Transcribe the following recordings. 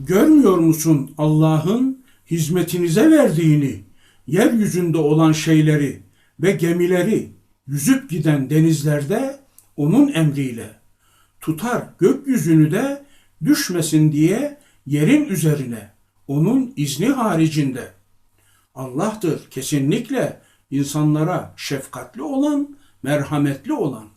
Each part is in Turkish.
Görmüyor musun Allah'ın hizmetinize verdiğini, yeryüzünde olan şeyleri ve gemileri yüzüp giden denizlerde onun emriyle tutar gökyüzünü de düşmesin diye yerin üzerine onun izni haricinde. Allah'tır kesinlikle insanlara şefkatli olan, merhametli olan.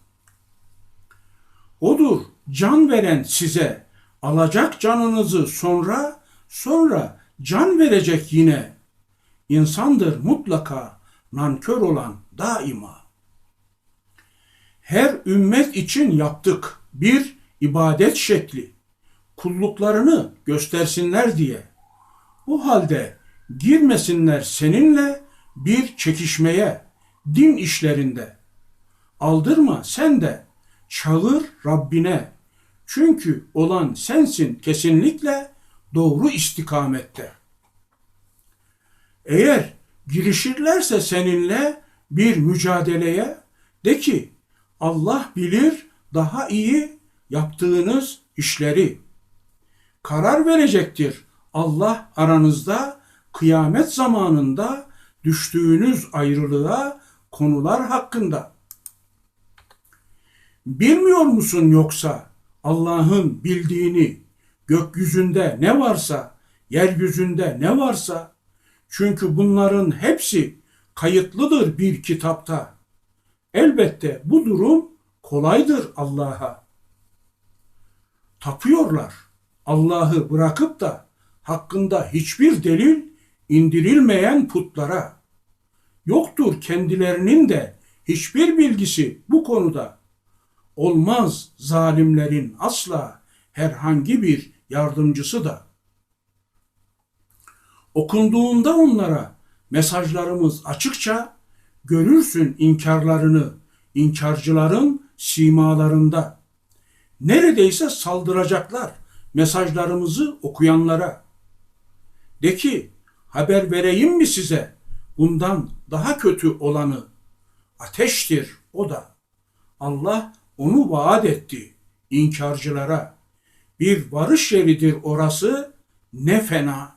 Odur can veren size, alacak canınızı sonra, sonra can verecek yine. İnsandır mutlaka nankör olan daima. Her ümmet için yaptık bir ibadet şekli. Kulluklarını göstersinler diye. O halde girmesinler seninle bir çekişmeye din işlerinde. Aldırma sen de çağır Rabbine. Çünkü olan sensin kesinlikle doğru istikamette. Eğer girişirlerse seninle bir mücadeleye de ki Allah bilir daha iyi yaptığınız işleri. Karar verecektir Allah aranızda kıyamet zamanında düştüğünüz ayrılığa konular hakkında. Bilmiyor musun yoksa Allah'ın bildiğini gökyüzünde ne varsa, yeryüzünde ne varsa çünkü bunların hepsi kayıtlıdır bir kitapta. Elbette bu durum kolaydır Allah'a. Tapıyorlar. Allah'ı bırakıp da hakkında hiçbir delil indirilmeyen putlara. Yoktur kendilerinin de hiçbir bilgisi bu konuda. Olmaz zalimlerin asla herhangi bir yardımcısı da. Okunduğunda onlara mesajlarımız açıkça görürsün inkarlarını, inkarcıların simalarında. Neredeyse saldıracaklar mesajlarımızı okuyanlara. De ki haber vereyim mi size bundan daha kötü olanı? Ateştir o da. Allah onu vaat etti inkarcılara. Bir varış yeridir orası ne fena.